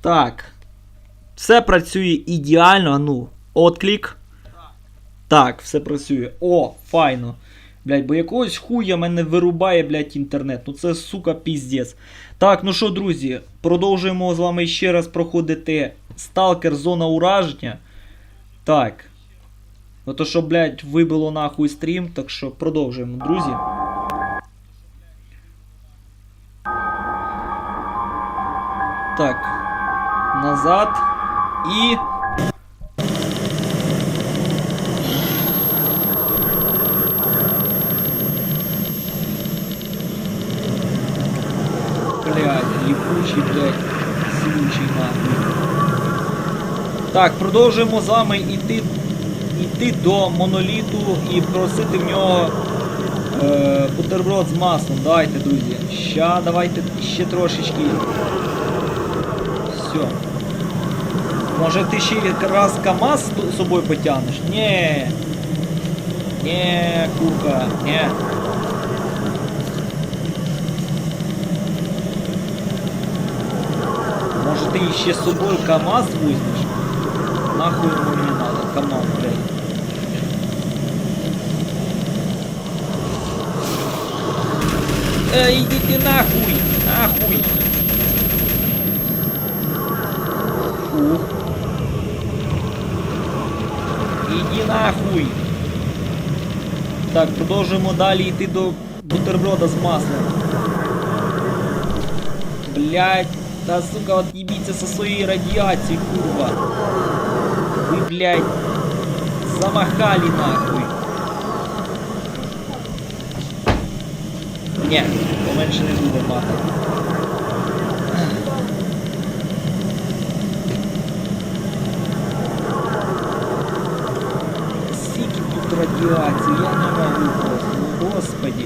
Так. Все працює ідеально. Ну, отклік. Так, все працює. О, файно. Блять, бо якогось хуя мене вирубає, блять, інтернет. Ну це сука піздець. Так, ну що, друзі, продовжуємо з вами ще раз проходити Сталкер Зона ураження. Так. Ну то що, блять, вибило нахуй стрім, так що продовжуємо, друзі. Так. Назад. І. Блядь, ліпучий, блядь, злючий нахуй. Так, продовжуємо з вами йти, йти до моноліту і просити в нього е, бутерброд з маслом. Давайте, друзі. Ща, давайте ще трошечки. Все. Може ти ще якраз КАМАЗ з собою потягнеш? Ні. Ні, курка, ні. Може ти ще з собою КАМАЗ візьмеш? Нахуй ему не надо, КАМАЗ, блядь. Эй, идите нахуй! Нахуй! Фу. Іди нахуй! Так, продовжуємо далі йти до бутерброда з маслом. Блять, да сука, отъебіться со своєї радіації, курва. Ви, блядь, замахали нахуй. Ні, поменше не буде мати. Скільки тут радіації, я не можу просто. Ну, господи.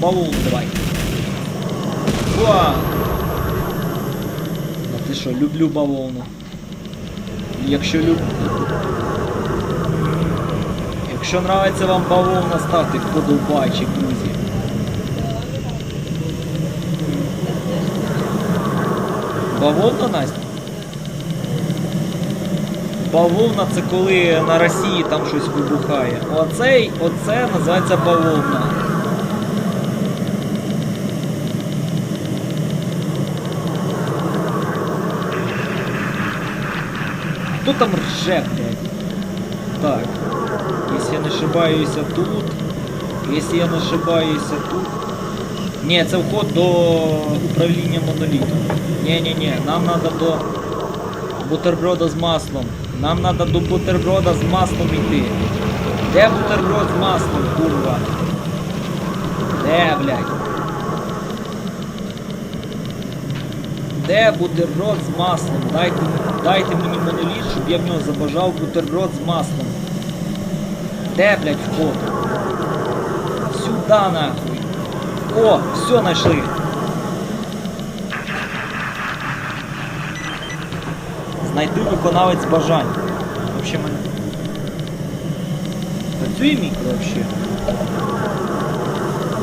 Балун давай. Ва! А ти що, люблю бавовну. Якщо люб... Якщо нравиться вам бавовна, ставте вподобайчик, друзі. Бавовна, Настя? Бавовна це коли на Росії там щось вибухає. Оцей, оце називається бавовна. Кто там рже, блядь? Так. Если я не ошибаюсь тут. Если я не ошибаюсь тут. Ні, це вход до управління монолітом. Ні-ні-ні, нам треба до бутерброда з маслом. Нам треба до бутерброда з маслом йти. Де бутерброд з маслом, курва? Де, блядь? Де бутерброд з маслом? Дайте, дайте мені моноліт, щоб я в нього забажав бутерброд з маслом. Де, блядь, вход? Сюда нахуй. О, все знайшли. Знайти виконавець бажань. Вообще мене. Працює мікро вообще?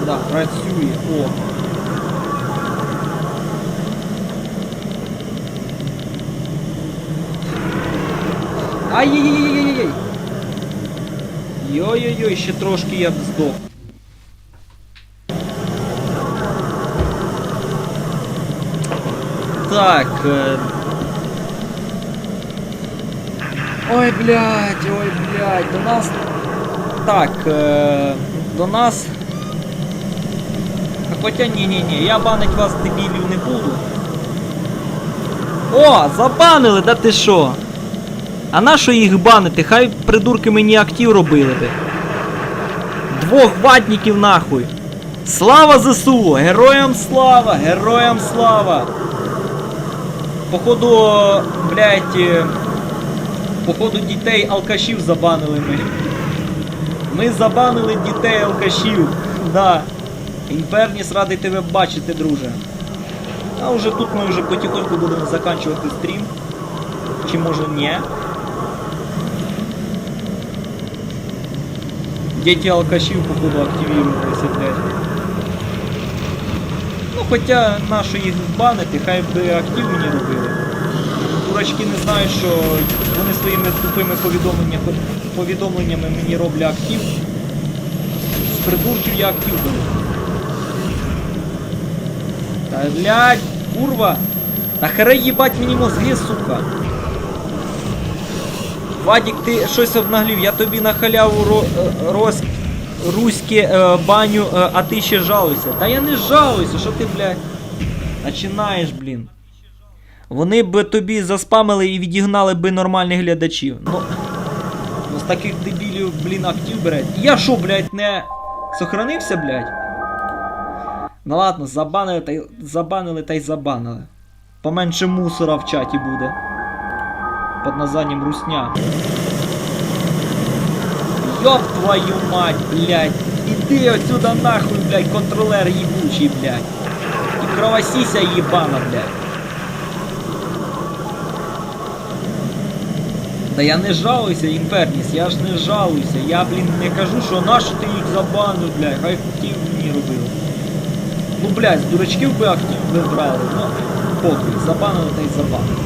Да, працює. О. Ай-яй-яй-яй-яй-яй! Йой-йой-йой, ще трошки я б здох. Так. Ой, блядь, ой, блядь, до нас. Так, е... до нас. Хоча ні-ні-ні, я банить вас дебілів не буду. О, забанили, да ти що? А на що їх банити? Хай придурки мені актив робили би. Двох ватників нахуй. Слава ЗСУ! Героям слава! Героям слава! Походу, блядь, е, походу дітей алкашів забанили ми. Ми забанили дітей алкашів. Да. Інферніс радий тебе бачити, друже. А вже тут ми вже потихоньку будемо заканчувати стрім. Чи може ні? Дети алкашів, походу, активировались, блядь. Ну, хоча нащо їх банити, хай би актив мені робили. Дурачки не знають, що вони своїми тупими повідомленнями, повідомленнями мені роблять актив. З придурків я актив беру. Та блядь, курва! Та хере їбать мені мозги, сука! Вадік, ти щось обнаглів, я тобі на халяву ро, е, роз, руське е, баню, е, а ти ще жалуйся. Та я не жалуюся, що ти, блядь, починаєш, блін. Вони б тобі заспамили і відігнали би нормальних глядачів. Ну, ну з таких дебілів, блін, актив бере. Я що, блядь, не сохранився, блядь? Ну ладно, забанили та й забанили та й забанили. Поменше мусора в чаті буде. Под названием Русня. Ёб твою мать, блядь. Иди отсюда нахуй, блядь, контролер ебучий, блядь. И кровосися ебана, блядь. Да я не жалуюся, Інферніс, я ж не жалуюся. Я, блін, не кажу, що нащо ти їх забанив, блядь, хай хотів мені робили. Ну, блядь, з дурачків би актив би брали, ну, похуй, забанили та й забанили.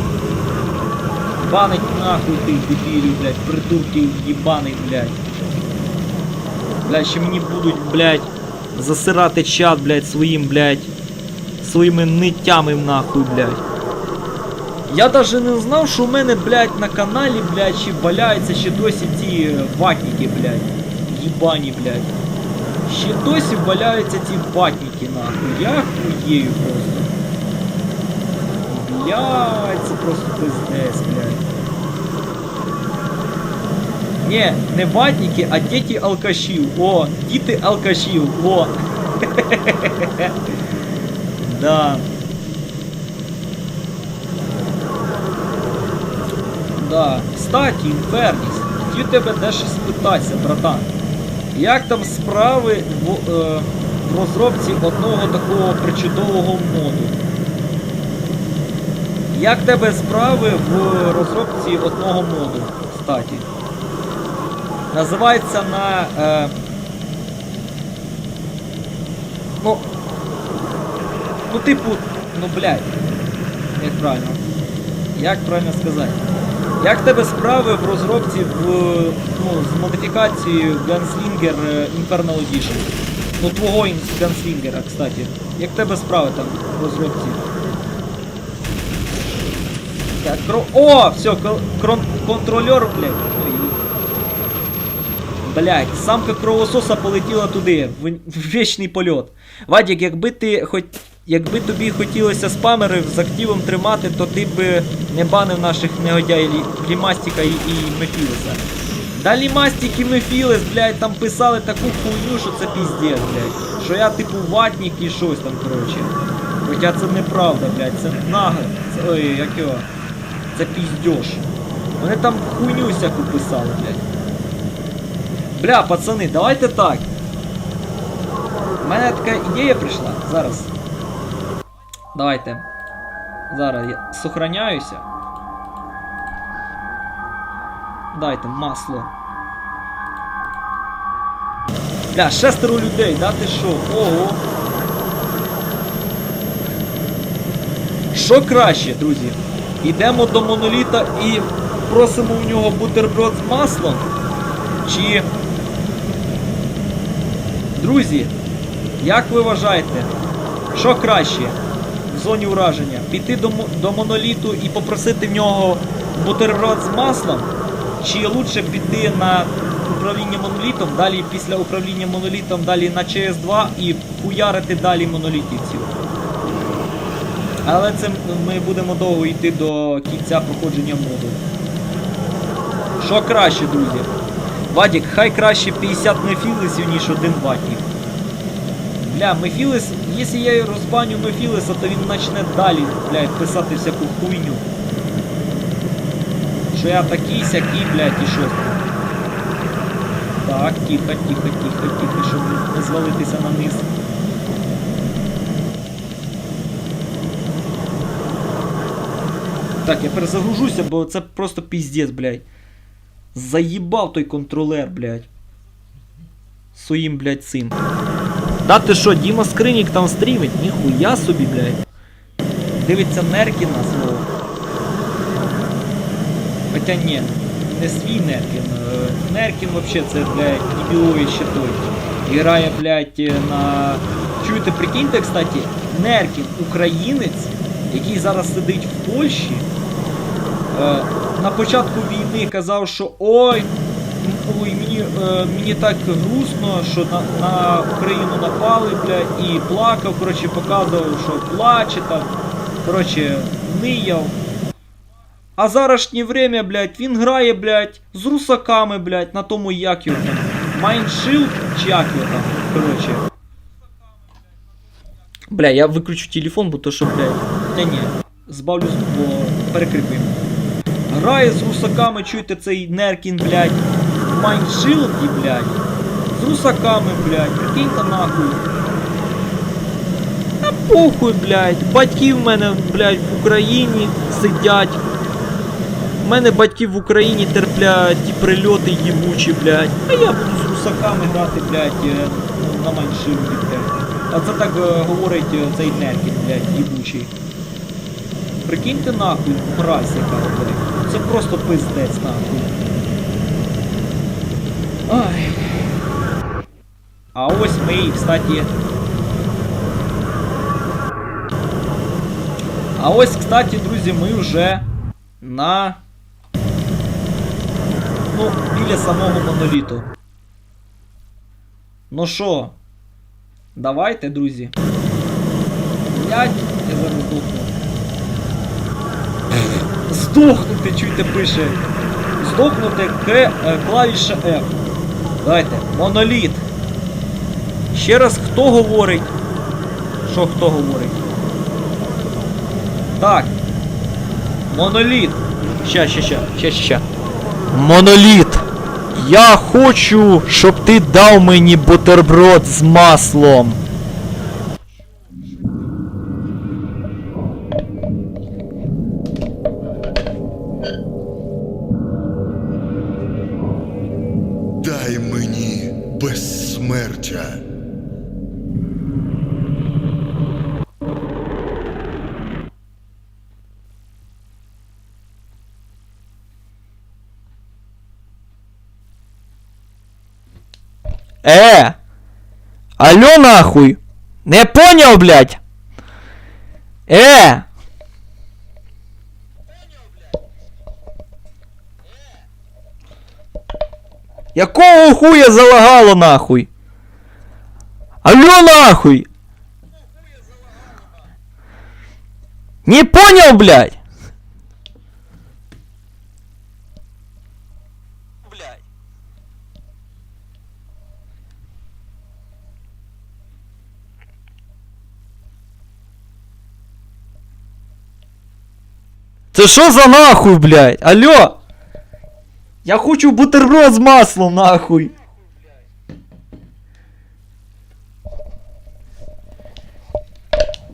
Банить нахуй тих дебілів, блядь, придурків єбаний, блядь. Блядь, ще мені будуть, блядь, засирати чат, блядь, своїм, блядь, своїми ниттями нахуй, блядь. Я даже не знав, що у мене, блядь, на каналі, блядь, ще валяються ще досі ці е, ватники, блядь. Єбані, блядь. Ще досі валяються ці ватники, нахуй. Я хуєю просто. Блядь, це просто пиздец, блядь. Не, не ватники, а діти алкашів. О, діти алкашів. О. Да. Да. Кстати, Інферніс, хотів тебе дещо спитатися, братан. Як там справи в, е, в розробці одного такого причудового моду? Як тебе справи в розробці одного моду, кстати? Називається на. Е, ну. Ну, типу, ну блядь. Як правильно? Як правильно сказати? Як тебе справи в розробці в, ну, з модифікацією Gunslinger е, Infernal Edition? Ну, твого Gunslingera, кстати. Як тебе справи там в розробці? Так, кро... О, все, крон... контролер, блядь. Ой. Блядь, самка кровососа полетіла туди, в, в вічний польот. Вадік, якби ти хоч. Якби тобі хотілося спамерів з активом тримати, то ти б не банив наших негодяїв Лі- Лімастіка і, і Мефілеса. Да Лімастік і Мефілес, блядь, там писали таку хуйню, що це піздець, блядь. Що я типу ватник і щось там, коротше. Хоча це неправда, блядь, це наго. Це, ой, як його. Це піздьош. Вони там хуйню всяку писали, блядь. Бля, пацани, давайте так. У мене така ідея прийшла. Зараз. Давайте. Зараз я сохраняюся. Дайте масло. Бля, шестеро людей, да ти що? Ого. Що краще, друзі? Йдемо до моноліта і просимо у нього бутерброд з маслом? Чи. Друзі, як ви вважаєте, що краще зоні ураження? Піти до, до моноліту і попросити в нього бутерброд з маслом? Чи лучше піти на управління монолітом, далі після управління монолітом далі на ЧС2 і хуярити далі монолітівців? Але це ми будемо довго йти до кінця проходження моду. Що краще, друзі? Вадік, хай краще 50 мефілесів, ніж один ватнік. Бля, Мефілес, якщо я розбаню Мефілеса, то він почне далі, блядь, писати всяку хуйню. Що я такий сякий, блядь, і що. Так, тихо, тихо, тихо, тихо, щоб не звалитися на низ. Так, я перезагружуся, бо це просто піздець, блядь. Заїбав той контролер, блядь. Своїм, блядь, цим. Да ти що, Діма Скринік там стрімить? Ніхуя собі, блядь. Дивиться Неркіна свого. Хоча ні, не свій Неркін. Е, Неркін вообще це, блядь, дебіловий ще той. Грає, блядь, е, на. Чуєте, прикиньте, кстати, Неркін українець, який зараз сидить в Польщі. Е, на початку війни казав, що ой, ой, е, мені так грустно, що на, на Україну напали, блядь, і плакав, коротше, показував, що плаче там. Коротше, нияв. А зарашнє время, блядь, він грає, блядь, з русаками, блядь, на тому як його там. Майншилд чи як його там, коротше. Бля, я виключу телефон, бо то що, блядь. Та ні, збавлю бо перекрикуємо. Грає з русаками, чуєте цей Неркін, блядь, Майншилді, блядь. З русаками, блядь, прикиньте нахуй. Та похуй, блядь. Батьки в мене, блядь, в Україні сидять. У мене батьки в Україні терплять прильоти їбучі, блядь. А я буду з русаками грати, блядь, е, на Майншилді, блядь. А це так е, говорить е, цей Неркін, блядь, їбучий. Прикиньте нахуй, мразь яка, блядь. Це просто пиздець нахуй. Ай. А ось ми, і, кстати. А ось, кстати, друзі, ми вже на. Ну, біля самого моноліту. Ну що? Давайте, друзі. Блять, я зараз здохну. Здохнути, чуйте, пише. Здохнути К, е, клавіша F. Давайте. Моноліт. Ще раз хто говорить? Що хто говорить? Так. Моноліт. Ща, ща, ща, ща, ща. Моноліт. Я хочу, щоб ти дав мені бутерброд з маслом. Э! Алло нахуй! Не понял, блядь? Э! Якого хуя залагало нахуй? Алло нахуй! Не понял, блядь? Що за нахуй, блядь? Алло! Я хочу бутерброд з маслом, нахуй!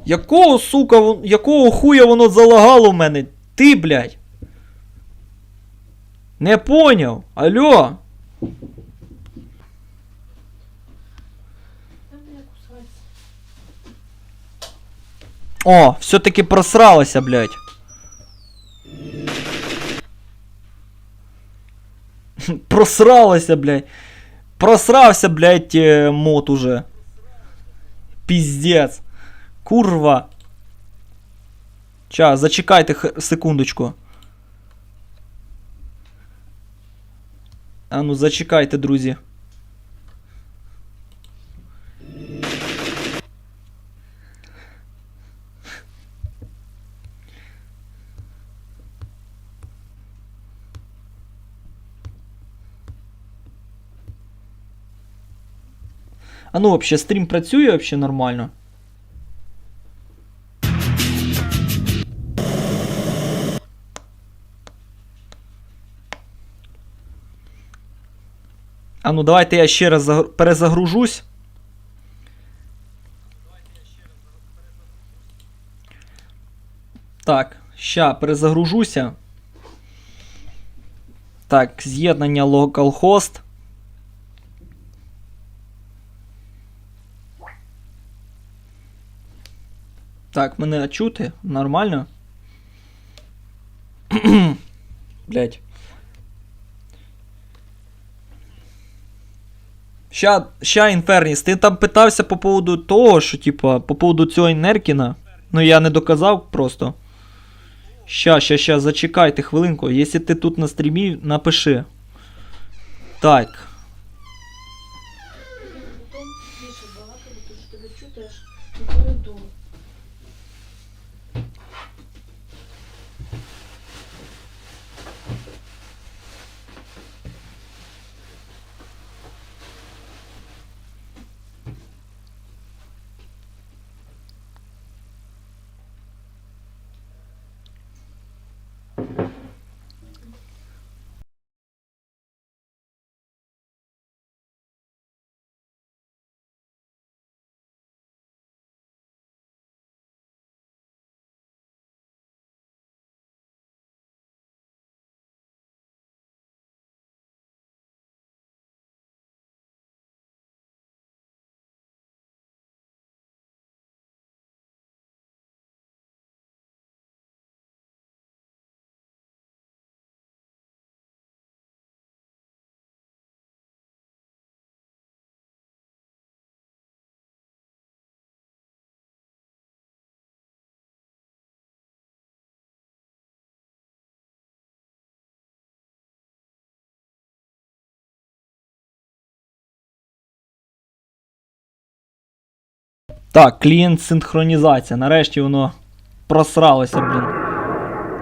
Якого, сука, вон- якого хуя воно залагало в мене? Ти, блядь? Не поняв. Алло? О, все-таки просралося, блядь. Просралося, блядь. Просрався, блядь, е, мод уже. Пиздец. Курва. Ча, зачекайте х- секундочку. А ну зачекайте, друзі. А ну, вообще, стрім працює вообще нормально. А ну давайте я ще раз загру- перезагружусь. Так, ща перезагружуся. Так, з'єднання localhost. Так, мене чути? Нормально? Блять. Ща, ща, Інферніс, ти там питався по поводу того, що, типа, по поводу цього Неркіна. Ну я не доказав просто. Ща, ща, ща, зачекайте хвилинку. Якщо ти тут на стрімі, напиши. Так. Так, клієнт синхронізація. Нарешті воно просралося, блін.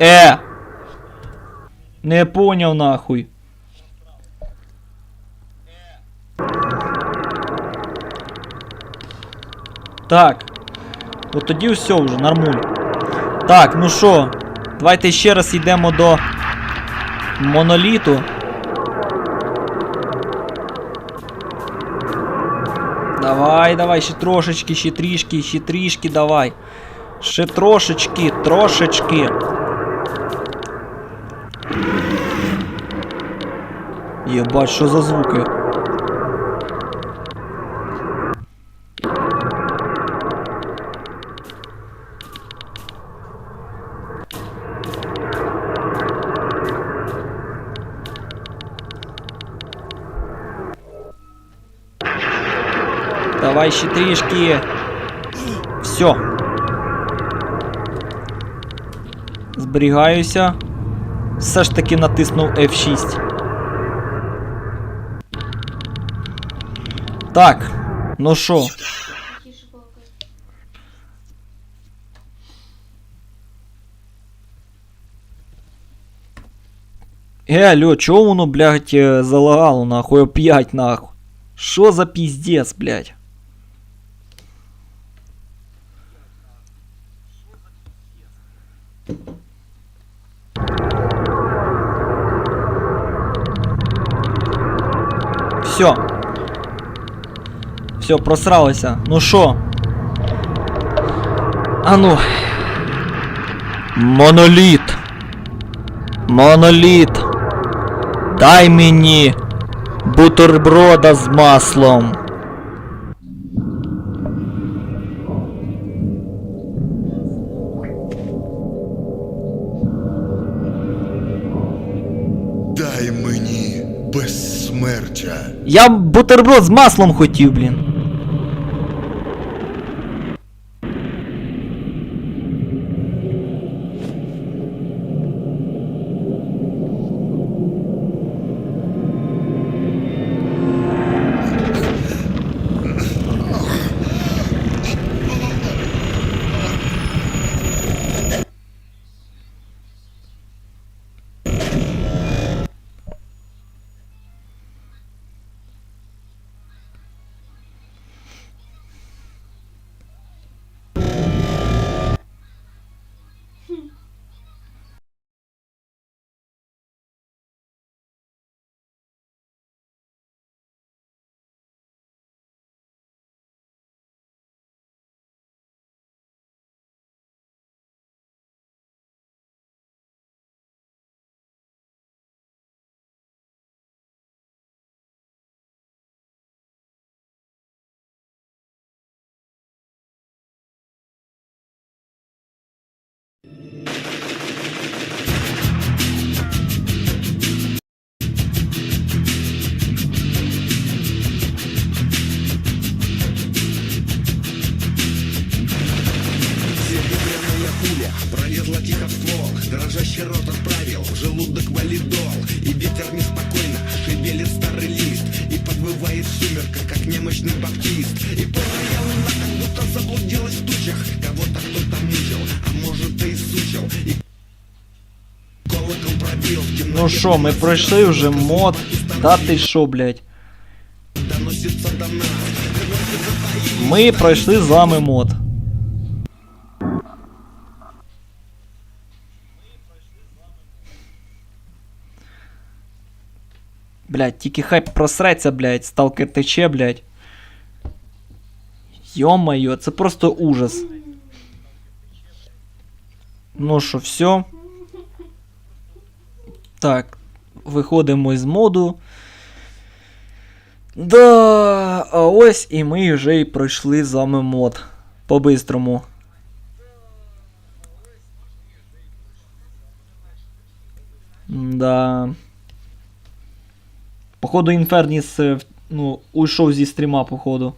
Е! Не поняв нахуй. Так. От тоді все вже, нормуль. Так, ну що, давайте ще раз йдемо до моноліту. Давай, давай, ще трошечки, ще трішки, ще трішки давай. Ще трошечки, трошечки. Єбать, що за звуки? Давай ще. Все. Зберігаюся. Все ж таки натиснув F6. Так. Ну що? Е, алло, чого воно, блядь, е, залагало нахуй опять нахуй? Що за піздец, блядь? Все. Все, просралося. Ну що? А ну. Моноліт. Моноліт. Дай мені бутерброда з маслом. Безсмертя. Я бутерброд з маслом хотів, блін. Ну що, ми пройшли вже мод. Да ти що, блядь? Ми пройшли з мод. Блядь, тільки хай просреться, блядь, сталкер тече, блядь. Йо-моє, це просто ужас. Ну що, все. Так, виходимо із моду. Да, а ось і ми вже і пройшли з вами мод. По-бистрому. Да. Походу, Інферніс, ну, уйшов зі стріма, походу.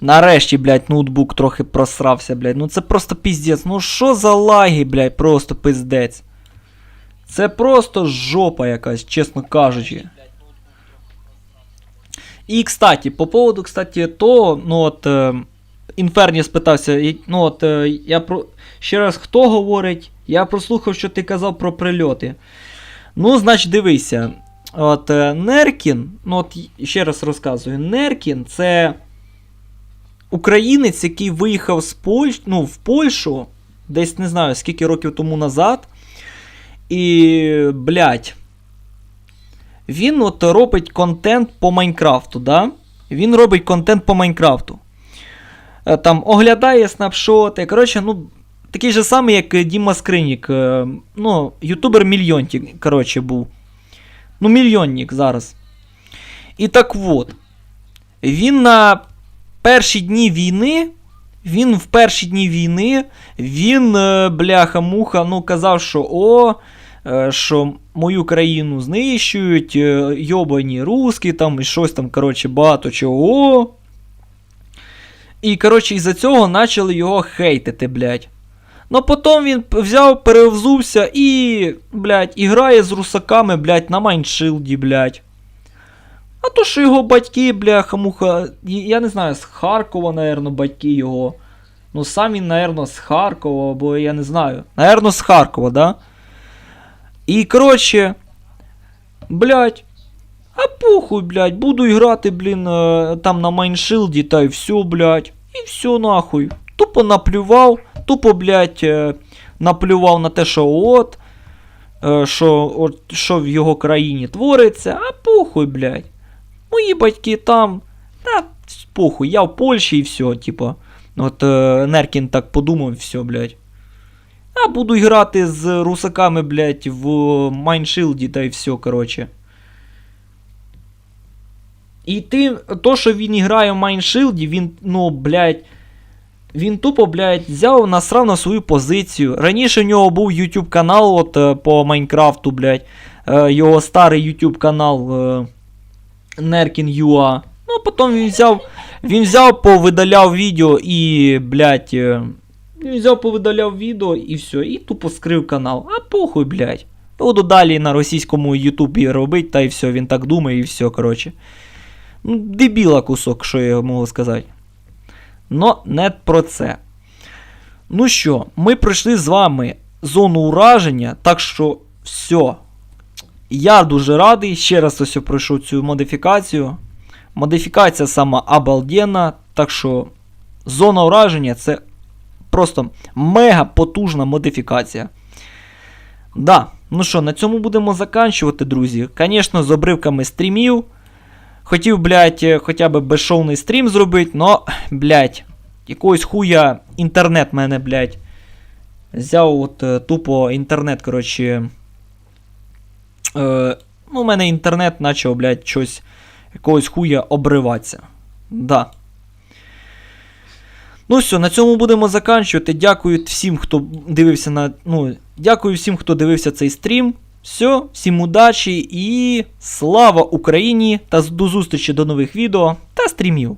Нарешті, блядь, ноутбук трохи просрався, блядь. Ну це просто піздець. Ну що за лаги, блядь, просто пиздець. Це просто жопа якась, чесно кажучи. І, кстати, по поводу, кстати, того, ну от. Інферні спитався, ну от е, я про. Ще раз, хто говорить? Я прослухав, що ти казав про прильоти. Ну, значить, дивися. От е, Неркін, ну от ще раз розказую, Неркін це українець, який виїхав з Польщ... ну, в Польщу, десь не знаю скільки років тому назад. І, блядь, він от робить контент по Майнкрафту, да? Він робить контент по Майнкрафту. Е, Там оглядає снапшоти. Коротше, ну, такий же самий, як Діма Скринік. е, Ну, ютубер мільйонтік, коротше, був. Ну, мільйонник зараз. І так от. Він на перші дні війни. Він в перші дні війни, він, е, бляха-муха, ну, казав, що о, е, що мою країну знищують, е, йобані русські, там і щось там, коротше, багато чого. І, коротше, із-за цього почали його хейтити, блядь. Ну потім він взяв, перевзувся і, блядь, і грає з русаками, блядь, на майншилді, блядь. А то, що його батьки, бляха, муха, я не знаю, з Харкова, наверно, батьки його. Ну, сам він, наверно, з Харкова, або я не знаю. Наверно, з Харкова, да? І, коротше, блядь, а похуй, блядь, буду грати, блін, е, там на майншилді, та й все, блядь. І все нахуй. Тупо наплював, тупо, блядь, е, наплював на те, що от, е, що, от, що в його країні твориться, а похуй, блядь. Мої батьки там, та похуй, я в Польщі і все, типа. От е, Неркін так подумав, все, блядь. А буду грати з русаками, блядь, в Майншилді, та й все, коротше. І ти, то, що він грає в Майншилді, він, ну, блядь, він тупо, блядь, взяв, насрав на свою позицію. Раніше в нього був YouTube канал от, е, по Майнкрафту, блядь. Е, його старий YouTube канал Неркін Юа. Ну, а потім він взяв, він взяв, повидаляв відео і, блядь, е, він взяв, повидаляв відео і все, і тупо скрив канал. А похуй, блядь. Буду далі на російському Ютубі робити, та й все, він так думає, і все, коротше. Ну, дебіла кусок, що я можу сказати. Но не про це. Ну що, ми пройшли з вами зону ураження, так що все. Я дуже радий. Ще раз ось пройшов цю модифікацію. Модифікація сама обалденна, так що зона ураження це просто мега потужна модифікація. Да, ну що, на цьому будемо заканчувати, друзі. Звісно, з обривками стрімів. Хотів, блядь, хоча б безшовний стрім зробити, но, блядь, якогось хуя інтернет мене, блядь. Взяв от е, тупо інтернет, коротше. Е, ну, у мене інтернет почав, блядь, щось якогось хуя обриватися. Да. Ну все, на цьому будемо заканчувати. Дякую всім, хто дивився на. Ну, дякую всім, хто дивився цей стрім. Все, всім удачі і слава Україні! Та до зустрічі до нових відео та стрімів.